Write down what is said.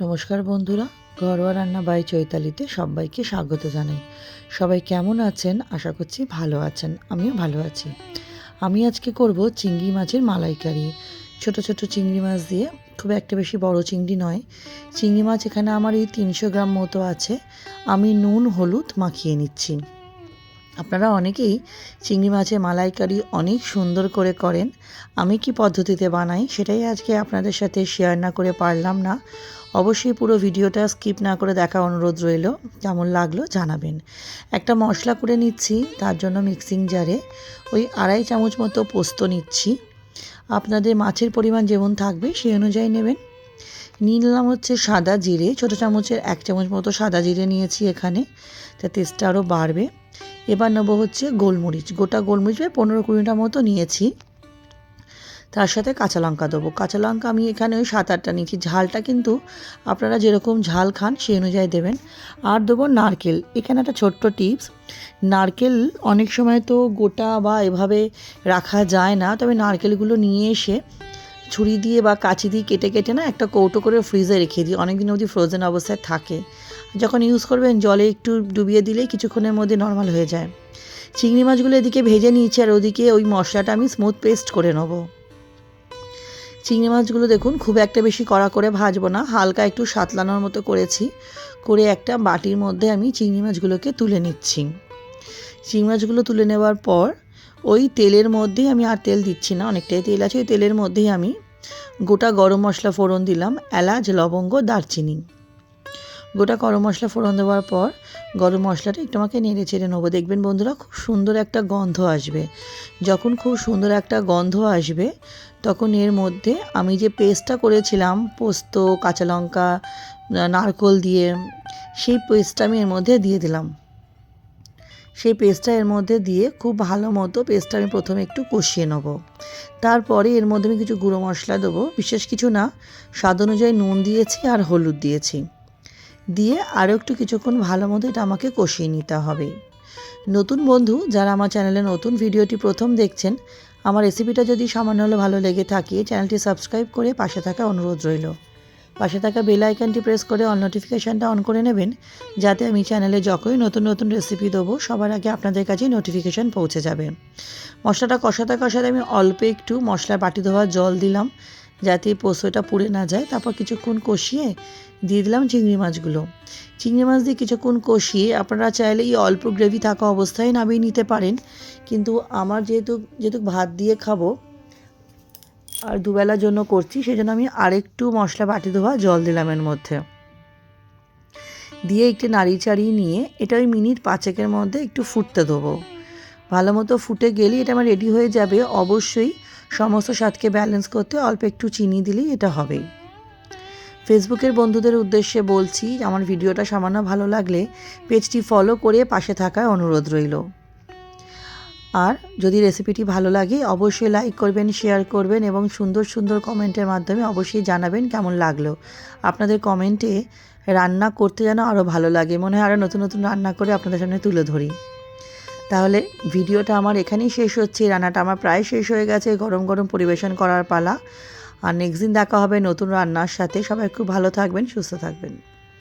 নমস্কার বন্ধুরা, ঘরোয়া রান্না বাই চৈতালিতে সবাইকে স্বাগত জানাই। সবাই কেমন আছেন? আশা করছি ভালো আছেন। আমিও ভালো আছি। আমি আজকে করব চিংড়ি মাছের মালাইকারি। ছোট ছোট চিংড়ি মাছ দিয়ে খুব একটা বেশি বড় চিংড়ি নয়। চিংড়ি মাছ এখানে আমার এই তিনশো গ্রাম মতো আছে। আমি নুন, হলুদ মাখিয়ে নিচ্ছি। আপনারা অনেকেই চিংড়ি মাছের মালাইকারি অনেক সুন্দর করে করেন। আমি কি পদ্ধতিতে বানাই সেটাই আজকে আপনাদের সাথে শেয়ার না করে পারলাম না। অবশ্যই পুরো ভিডিওটা স্কিপ না করে দেখা অনুরোধ রইল। কেমন লাগল জানাবেন। একটা মশলা করে নিচ্ছি, তার জন্য মিক্সিং জারে ওই আড়াই চামচ মতো পোস্ত নিচ্ছি। আপনাদের মাছের পরিমাণ যেমন থাকবে সেই অনুযায়ী নেবেন। নিলাম হচ্ছে সাদা জিরে, ছোটো চামচের এক চামচ মতো সাদা জিরে নিয়েছি এখানে, তা টেস্টটা আরও বাড়বে। এবার নেব হচ্ছে গোলমরিচ, গোটা গোলমরিচ পনেরো কুড়িটা মতো নিয়েছি। তার সাথে কাঁচা লঙ্কা দেবো। কাঁচা লঙ্কা আমি এখানে ওই সাত আটটা নিয়েছি। ঝালটা কিন্তু আপনারা যেরকম ঝাল খান সেই অনুযায়ী দেবেন। আর দেবো নারকেল। এখানে একটা ছোট্ট টিপস, নারকেল অনেক সময় তো গোটা বা এভাবে রাখা যায় না। তবে নারকেলগুলো নিয়ে এসে ছুরি দিয়ে বা কাঁচি দিয়ে কেটে কেটে না একটা কৌটো করে ফ্রিজে রেখে দিই। অনেক দিন অবধি ফ্রোজেন অবস্থায় থাকে। যখন ইউজ করবেন, জলে একটু ডুবিয়ে দিলেই কিছুক্ষণের মধ্যে নর্মাল হয়ে যায়। চিংড়ি মাছগুলো এদিকে ভেজে নিয়েছি আর ওদিকে ওই মশলাটা আমি স্মুথ পেস্ট করে নেব। চিংড়ি মাছগুলো দেখুন, খুব একটা বেশি কড়া করে ভাজবো না, হালকা একটু সাতলানোর মতো করেছি, করে একটা বাটির মধ্যে আমি চিংড়ি মাছগুলোকে তুলে নিচ্ছি। চিংড়ি মাছগুলো তুলে নেওয়ার পর, ওই তেলের মধ্যেই আমি আর তেল দিচ্ছি না, অনেকটাই তেল আছে, ওই তেলের মধ্যেই আমি গোটা গরম মশলা ফোড়ন দিলাম, এলাচ, লবঙ্গ, দারচিনি। গোটা গরম মশলা ফোড়ন দেওয়ার পর গরম মশলাটা একটু আমাকে নেড়ে চেড়ে নেব। দেখবেন বন্ধুরা খুব সুন্দর একটা গন্ধ আসবে। যখন খুব সুন্দর একটা গন্ধ আসবে, তখন এর মধ্যে আমি যে পেস্টটা করেছিলাম, পোস্ত, কাঁচা লঙ্কা নারকোল দিয়ে, সেই পেস্টটা আমি এর মধ্যে দিয়ে দিলাম। সেই পেস্টটা এর মধ্যে দিয়ে খুব ভালো মতো পেস্টটা আমি প্রথমে একটু কষিয়ে নেব। তারপরে এর মধ্যে আমি কিছু গুঁড়ো মশলা দেবো। বিশেষ কিছু না, স্বাদ অনুযায়ী নুন দিয়েছি আর হলুদ দিয়েছি। দিয়ে আরও একটু কিছুক্ষণ ভালো মতো এটা আমাকে কষিয়ে নিতে হবে। নতুন বন্ধু যারা আমার চ্যানেলে নতুন ভিডিওটি প্রথম দেখছেন, আমার রেসিপিটা যদি সামান্য হলে ভালো লেগে থাকে, চ্যানেলটি সাবস্ক্রাইব করে পাশে থাকা অনুরোধ রইল। পাশে থাকা বেল আইকনটি প্রেস করে অল নোটিফিকেশানটা অন করে নেবেন, যাতে আমি চ্যানেলে যখনই নতুন নতুন রেসিপি দেবো, সবার আগে আপনাদের কাছে নোটিফিকেশান পৌঁছে যাবে। মশলাটা কষাতে কষাতে আমি অল্প একটু মশলার বাটি ধোয়ার জল দিলাম যাতে পোস্তটা পুড়ে না যায়। তারপর কিছুক্ষণ কষিয়ে দিয়ে দিলাম চিংড়ি মাছগুলো। চিংড়ি মাছ দিয়ে কিছুক্ষণ কষিয়ে আপনারা চাইলে এই অল্প গ্রেভি থাকা অবস্থায় নামিয়ে নিতে পারেন। কিন্তু আমার যেহেতু যেহেতু ভাত দিয়ে খাব আর দুবেলার জন্য করছি সেই জন্য আমি আরেকটু মশলা বাটি ধোয়া জল দিলাম এর মধ্যে। দিয়ে একটু নাড়ি চাড়িয়ে নিয়ে এটা ওই মিনিট পাঁচেকের মধ্যে একটু ফুটতে দেবো ভালো মতো ফুটে গেলেই এটা আমার রেডি হয়ে যাবে। অবশ্যই সমস্ত স্বাদকে ব্যালেন্স করতে অল্প একটু চিনি দিলেই এটা হবে। ফেসবুকের বন্ধুদের উদ্দেশ্যে বলছি, আমার ভিডিওটা সামান্য ভালো লাগলে পেজটি ফলো করে পাশে থাকার অনুরোধ রইল। আর যদি রেসিপিটি ভালো লাগে, অবশ্যই লাইক করবেন শেয়ার করবেন এবং সুন্দর সুন্দর কমেন্টের মাধ্যমে অবশ্যই জানাবেন কেমন লাগল। আপনাদের কমেন্টে রান্না করতে যেন আরও ভালো লাগে, মনে হয় আরও নতুন নতুন রান্না করে আপনাদের সামনে তুলে ধরি। তাহলে ভিডিওটা আমার এখানেই শেষ হচ্ছে। রান্নাটা আমার প্রায় শেষ হয়ে গেছে। গরম গরম পরিবেশন করার পালা। আর নেক্সট দিন দেখা হবে নতুন রান্নার সাথে। সবাই খুব ভালো থাকবেন, সুস্থ থাকবেন।